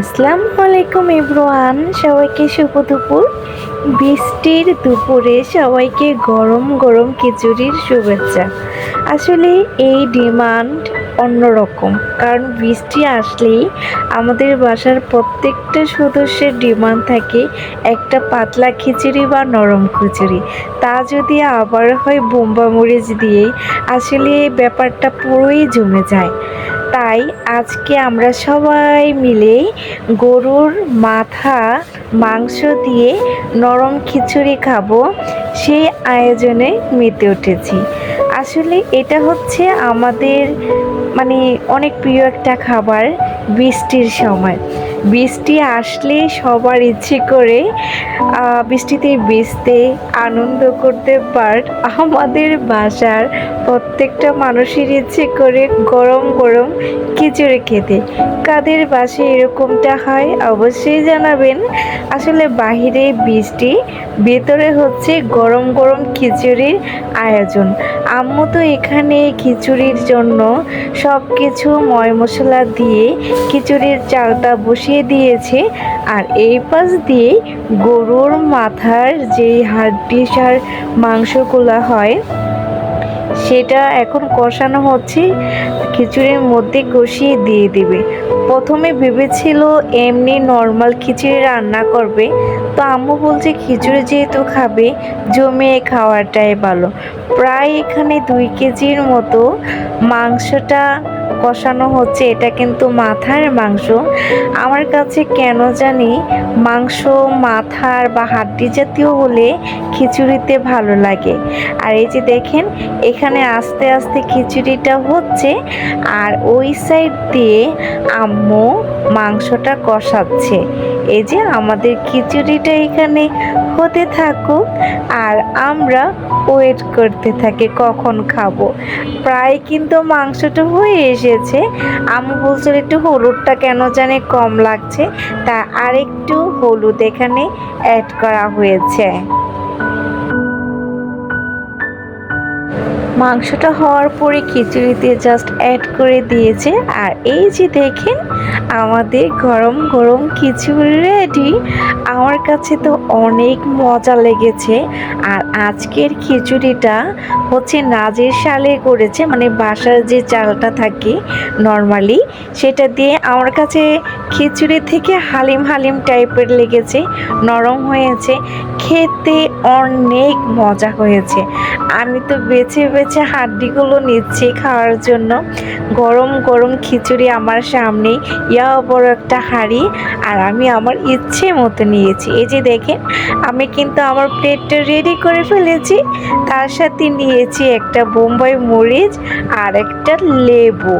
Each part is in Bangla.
আসসালামু আলাইকুম এভরিওয়ান, সবাইকে শুভ দুপুর। বৃষ্টির দুপুরে সবাইকে গরম গরম খিচুড়ির শুভেচ্ছা। আসলে এই ডিমান্ড অন্যরকম, কারণ বৃষ্টি আসলেই আমাদের বাসার প্রত্যেকটা সদস্যের ডিমান্ড থাকে একটা পাতলা খিচুড়ি বা নরম খিচুড়ি। তা যদি আবার হয় বোম্বা মরিচ দিয়ে আসলে ব্যাপারটা পুরোই জমে যায়। তাই আজকে আমরা সবাই মিলে গরুর মাথা, মাংস দিয়ে নরম খিচুড়ি খাব। সেই আয়োজনে মেতে উঠেছি। আসলে এটা হচ্ছে আমাদের মানে অনেক প্রিয় একটা খাবার। বৃষ্টির সময়। বৃষ্টি আসলে সবার ইচ্ছে করে বৃষ্টিতে ভিজতে, আনন্দ করতে পার আমাদের বাসার প্রত্যেকটা মানুষের ইচ্ছে করে গরম গরম খিচুড়ি খেতে। কাদের বাসে এরকমটা হয় অবশ্যই জানাবেন। আসলে বাহিরে বৃষ্টি, ভেতরে হচ্ছে গরম গরম খিচুড়ির আয়োজন। আম্মু তো এখানে খিচুড়ির জন্য সব কিছু ময় মশলা দিয়ে খিচুড়ির চালটা বসিয়ে দিয়েছে। আর এই পাশ দিয়ে গরুর মাথার যেই হাড্ডিস আর মাংসগুলো হয় সেটা এখন কষানো হচ্ছে, খিচুড়ির মধ্যে কষিয়ে দিয়ে দিবে। প্রথমে ভেবেছিল এমনি নর্মাল খিচুড়ি রান্না করবে, তো আম্মু বলছে খিচুড়ি যেহেতু খাবে, জমিয়ে খাওয়াটাই ভালো। প্রায় এখানে দুই কেজির মতো মাংসটা কষানো হচ্ছে, এটা কিন্তু মাথার মাংস। আমার কাছে কেন জানি মাংস, মাথার বা হাড্ডি জাতীয় হলে খিচুড়িতে ভালো লাগে। আর এই যে দেখেন, এখানে আস্তে আস্তে খিচুড়িটা হচ্ছে আর ওই সাইড দিয়ে আম্মু মাংসটা কষাচ্ছে। এই যে আমাদের খিচুড়িটা এখানে হতে থাকুক আর আমরা ওয়েট করতে থাকি কখন খাব। প্রায় কিন্তু মাংসটা হয়ে এসেছে। আমি বলছিল একটু হলুদটা কেন জানে কম লাগছে। তা আরেকটু হলুদ এখানে অ্যাড করা হয়েছে। মাংসটা হওয়ার পরে খিচুড়িতে জাস্ট অ্যাড করে দিয়েছে। আর এই যে দেখেন, আমাদের গরম গরম খিচুড়ি রেডি আমার কাছে তো অনেক মজা লেগেছে। আর আজকের খিচুড়িটা হচ্ছে নাজের সালে করেছে মানে বাসার যে চালটা থাকে নর্মালি সেটা দিয়ে আমার কাছে খিচুড়ি থেকে হালিম হালিম টাইপের লেগেছে, নরম হয়েছে। খেতে অনেক মজা হয়েছে। আমি তো বেছে বেছে হাড্ডিগুলো নিচ্ছি খাওয়ার জন্য। গরম গরম খিচুড়ি আমার সামনে ইয়া বড় একটা হাঁড়ি, আর আমি আমার ইচ্ছে মতো নিয়েছি। এই যে দেখেন, আমি কিন্তু আমার প্লেটটা রেডি করে ফেলেছি। তার সাথে নিয়েছি একটা বোম্বাই মরিচ আর একটা লেবু।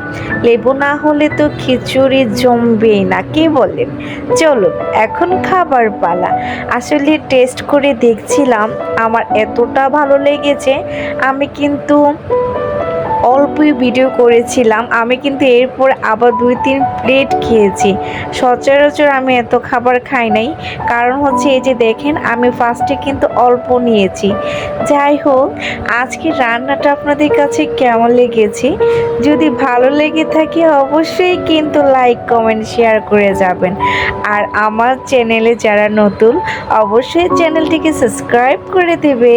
লেবু না হলে তো খিচুড়ি জমবেই না, কি বলেন? চলো এখন খাবার পালা। আসলে টেস্ট করে দেখছিলাম, আমার এতটা ভালো লেগেছে, আমি কিন্তু অল্পই ভিডিও করেছিলাম। আমি কিন্তু এরপর আবার দুই, তিন প্লেট খেয়েছি। সচরাচর আমি এত খাবার খাই নাই। কারণ হচ্ছে এই যে দেখেন, আমি ফার্স্টে কিন্তু অল্প নিয়েছি। যাই হোক আজকে রান্নাটা আপনাদের কাছে কেমন লেগেছে? যদি ভালো লেগে থাকে, অবশ্যই কিন্তু লাইক কমেন্ট শেয়ার করে যাবেন। আর আমার চ্যানেলে যারা নতুন, অবশ্যই চ্যানেলটিকে সাবস্ক্রাইব করে দেবে।